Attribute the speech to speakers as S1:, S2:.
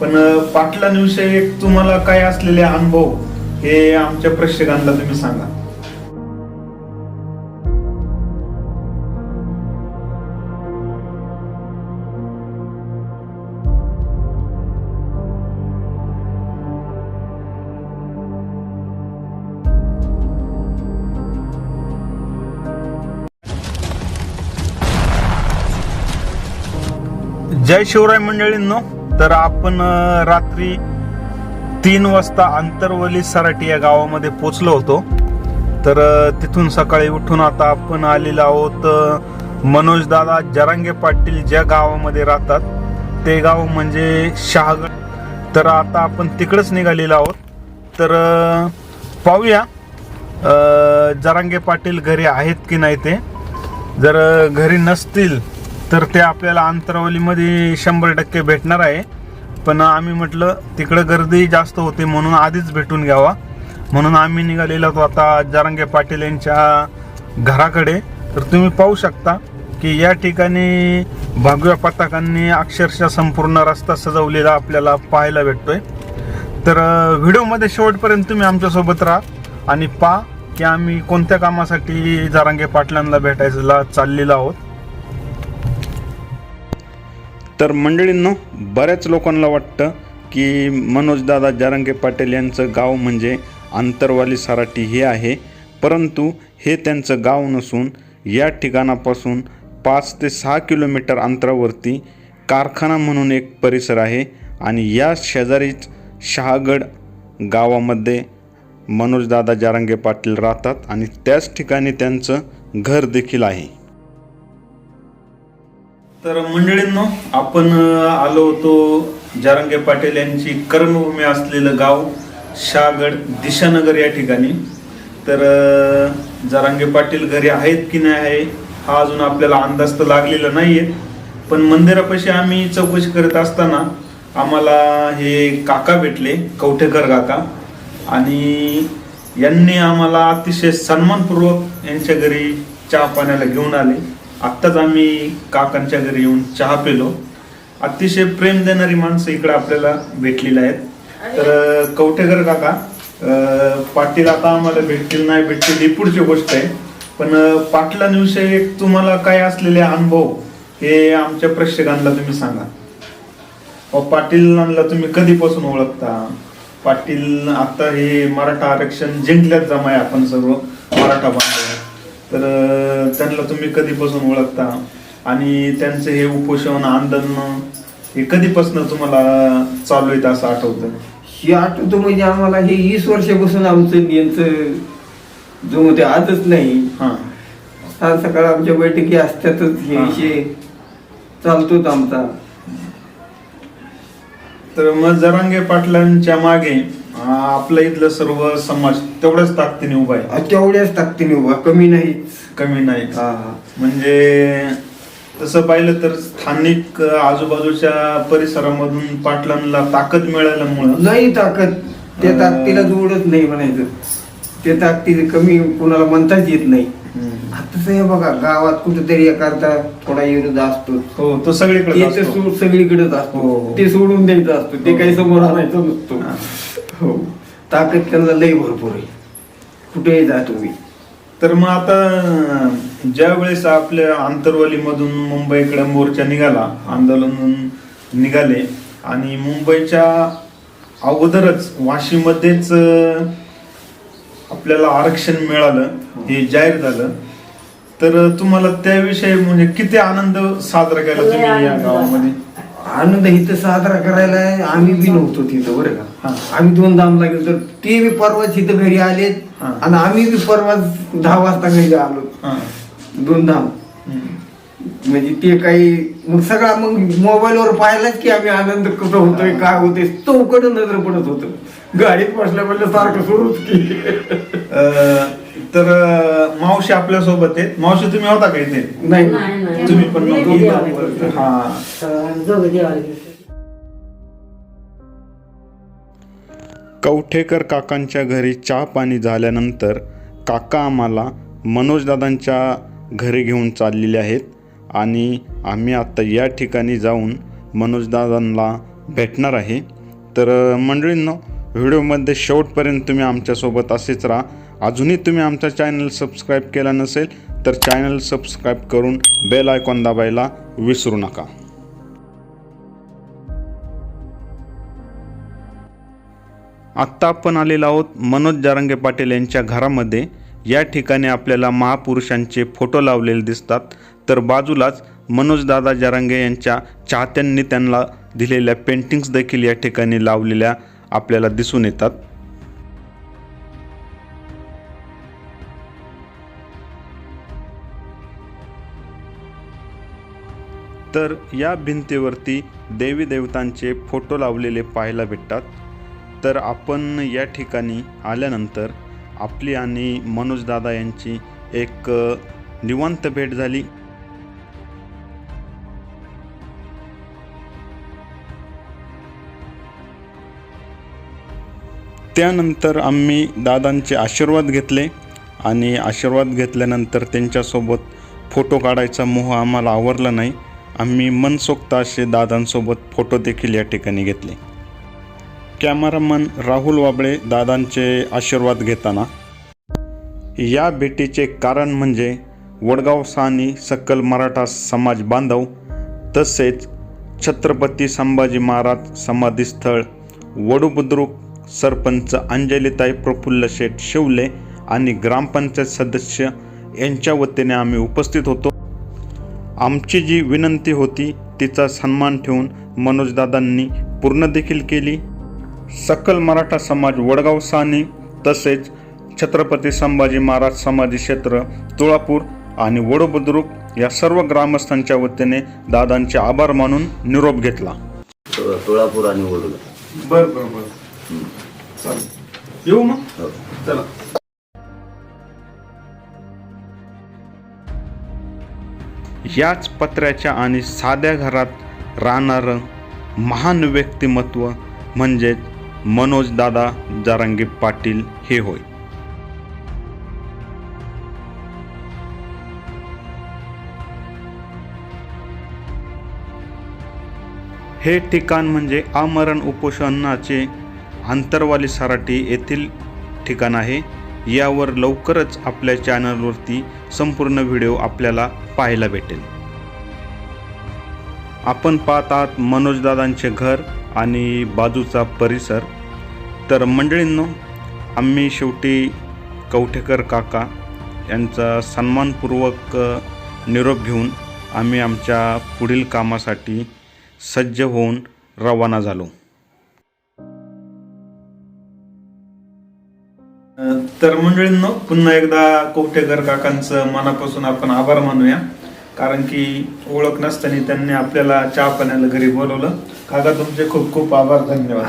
S1: पण अं, पाटलांविषयी एक तुम्हाला काय असलेले अनुभव हे आमच्या प्रेक्षकांना तुम्ही सांगा. जय शिवराय मंडळींनो तर आपण रात्री तीन वाजता आंतरवली सराटी या गावामध्ये पोचलो होतो. तर तिथून सकाळी उठून आता आपण आलेलो आहोत मनोज दादा जरांगे पाटील ज्या गावामध्ये राहतात ते गाव म्हणजे शहागड. तर आता आपण तिकडंच निघालेलो आहोत. तर पाहूया जरांगे पाटील घरी आहेत की नाही ते. जर घरी नसतील तर ते आपल्याला अंतरावलीमध्ये शंभर टक्के भेटणार आहे. पण आम्ही म्हटलं तिकडं गर्दी जास्त होते म्हणून आधीच भेटून घ्यावा. म्हणून आम्ही निघालेलो होतो आता जारंगे पाटील यांच्या घराकडे. तर तुम्ही पाहू शकता की या ठिकाणी भगव्या पताकांनी अक्षरशः संपूर्ण रस्ता सजवलेला आपल्याला पाहायला भेटतोय. तर व्हिडिओमध्ये शेवटपर्यंत तुम्ही आमच्यासोबत राहा आणि पा की आम्ही कोणत्या कामासाठी जारांगे पाटलांना भेटायला चाललेलो आहोत. तर मंडळींनो बऱ्याच लोकांना वाटतं की मनोजदादा जारंगे पाटील यांचं गाव म्हणजे आंतरवाली सराटी हे आहे. परंतु हे त्यांचं गाव नसून या ठिकाणापासून पाच ते सहा किलोमीटर अंतरावरती कारखाना म्हणून एक परिसर आहे आणि या शेजारीच शहागड गावामध्ये मनोजदादा जारंगे पाटील राहतात आणि त्याच ठिकाणी त्यांचं घर देखील आहे. तर मंडळींनो आपण आलो होतो जारंगे पाटील यांची कर्मभूमी असलेलं गाव शागड दिशानगर या ठिकाणी. तर अ, जारंगे पाटील घरी आहेत की नाही आहे हा अजून आपल्याला अंदाज तर लागलेला नाही आहे पण मंदिरापाशी आम्ही चौकशी करत असताना आम्हाला हे काका भेटले कवठेकर काका. आणि यांनी आम्हाला अतिशय सन्मानपूर्वक यांच्या घरी चहा पाण्याला घेऊन आले. आत्ताच आम्ही काकांच्या घरी येऊन चहा पेलो. अतिशय प्रेम देणारी माणसं इकडे आपल्याला भेटलेली आहेत. तर कवठेकर काका पाटील आता आम्हाला भेटतील नाही भेटतील ही पुढची गोष्ट आहे. पण पाटलांविषयी एक तुम्हाला काय असलेले अनुभव हे आमच्या प्रेक्षकांना तुम्ही सांगा. अहो, पाटीलांना तुम्ही कधीपासून ओळखता? पाटील आता हे मराठा आरक्षण जिंकल्यात जमाय आपण सर्व मराठा बांधव. तर त्यांना तुम्ही कधीपासून ओळखता? आणि त्यांचं हे उपोषण आंदोलन हे कधीपासून तुम्हाला चालू आहेत असं आठवतं?
S2: हे आठवतो म्हणजे आम्हाला हे वीस वर्षापासून आमचं यांचं जो मध्ये आजच नाही.
S1: हा.
S2: आज सकाळ आमच्या बैठकी असतातच हे. विषय चालतोच आमचा.
S1: तर मग जरांगे पाटलांच्या मागे आपलं इथलं सर्व समाज तेवढ्याच ताकदीने उभा आहे
S2: तेवढ्याच ताकदीने उभा कमी नाहीच
S1: कमी नाही. म्हणजे तसं पाहिलं तर स्थानिक आजूबाजूच्या परिसरामधून पाटलांना ताकद मिळाल्यामुळं
S2: नाही ताकद त्या. ताकदीला जोडच नाही म्हणायचं त्या ताकदीला कमी कुणाला म्हणताच येत नाही. आता हे बघा गावात कुठेतरी एखादा थोडा विरोध असतो
S1: हो तो सगळीकडे
S2: ते तर
S1: असतो.
S2: सगळीकडेच
S1: हो,
S2: असतो
S1: हो.
S2: ते सोडून द्यायचं असतो ते
S1: हो.
S2: काही समोर आणायचं नसतो
S1: हो.
S2: ताकद त्यांना लई भरपूर आहे. कुठेही जा तुम्ही.
S1: तर मग आता ज्या वेळेस आपल्या आंतरवालीमधून मुंबईकडे मोर्चा निघाला आंदोलन निघाले आणि मुंबईच्या अगोदरच वाशीमध्येच आपल्याला आरक्षण मिळालं हे जाहीर झालं. तर तुम्हाला त्याविषयी म्हणजे किती आनंद साजरा केला तुम्ही या गावामध्ये?
S2: आनंद इथं साजरा करायला आम्ही बी नव्हतो तिथं बरं
S1: हा.
S2: का आम्ही दोन धाम लागेल तर ते बी परवाच इथं घरी आलेत
S1: हा.
S2: आणि आम्ही बी परवाच दहा वाजता घरी आलो. दोन धाम. म्हणजे ते काही मग सगळा मग मोबाईलवर पाहिलाच की आम्ही आनंद कसं होतोय काय होतोय चौकड नजर पडत होत गाडीत बसल्या म्हणलं सारखं सुरूच की
S1: अ, तर मावशी आपल्यासोबत आहेत. मावशी तुम्ही होता का इथे?
S2: नाही.
S3: नाही, नाही.
S1: तुम्ही पण नव्हते. हा.
S4: कवठेकर काकांच्या घरी चहा पाणी झाल्यानंतर काका आम्हाला मनोजदादांच्या घरी घेऊन चाललेले आहेत आणि आम्ही आत्ता या ठिकाणी जाऊन मनोजदादांना
S1: भेटणार आहे. तर मंडळींनो व्हिडिओमध्ये शेवटपर्यंत तुम्ही आमच्यासोबत असेच राहा. अजूनही तुम्ही आमचा चॅनल सबस्क्राईब केला नसेल तर चॅनल सबस्क्राईब करून बेल आयकॉन दाबायला विसरू नका. आत्ता आपण आलेलो आहोत मनोज जारंगे पाटील यांच्या घरामध्ये. या ठिकाणी आपल्याला महापुरुषांचे फोटो लावलेले दिसतात. तर बाजूलाच मनोजदादा जारंगे यांच्या चाहत्यांनी त्यांना दिलेल्या पेंटिंग्स देखील या ठिकाणी लावलेल्या आपल्याला दिसून येतात. तर या भिंतीवरती देवी देवतांचे फोटो लावलेले पाहायला भेटतात. तर आपण या ठिकाणी आल्यानंतर आपली आणि मनोजदादा यांची एक निवांत भेट झाली. त्यानंतर आम्ही दादांचे आशीर्वाद घेतले आणि आशीर्वाद घेतल्यानंतर त्यांच्यासोबत फोटो काढायचा मोह आम्हाला आवरला नाही. आम्ही मनसोक्त असे दादांसोबत फोटो देखील या ठिकाणी घेतले. कॅमेरामन राहुल वाबळे दादांचे आशीर्वाद घेताना. या भेटीचे कारण म्हणजे वडगाव सानी सकल मराठा समाज बांधव तसेच छत्रपती संभाजी महाराज समाधीस्थळ वडुबुद्रुक सरपंच अंजलीताई प्रफुल्ल शेठ शिवले आणि ग्रामपंचायत सदस्य यांच्या वतीने आम्ही उपस्थित होतो. आमची जी विनंती होती तिचा सन्मान ठेवून मनोजदादांनी पूर्ण देखील केली. सकल मराठा समाज वडगाव सानी तसेच छत्रपती संभाजी महाराज समाधी क्षेत्र तुळापूर आणि वडोबुद्रुक या सर्व ग्रामस्थांच्या वतीने दादांचे आभार मानून निरोप घेतला.
S3: तुळ- तुळापूर आणि वडूला
S5: बर बर बर. येऊ मग?
S3: हो.
S5: चला.
S1: याच पत्र्याच्या आणि साध्या घरात राहणारं महान व्यक्तिमत्व म्हणजेच मनोजदादा जारांगे पाटील हे होय. हे ठिकाण म्हणजे आमरण उपोषणाचे आंतरवाली सराटी येथील ठिकाण आहे. यावर लवकरच आपल्या चॅनलवरती संपूर्ण व्हिडिओ आपल्याला पाहायला भेटेल. आपण पाहत आहात मनोजदादांचे घर आणि बाजूचा परिसर. तर मंडळींनो आम्ही शेवटी कवठेकर काका यांचा सन्मानपूर्वक निरोप घेऊन आम्ही आमच्या पुढील कामासाठी सज्ज होऊन रवाना झालो.
S5: तर मंडळींनो पुन्हा एकदा कोवटेकर काकांचं मनापासून आपण आभार मानूया. कारण की ओळख नसताना त्यांनी आपल्याला चहा पाण्याला घरी बोलवलं. काका तुमचे खूप खूप आभार धन्यवाद.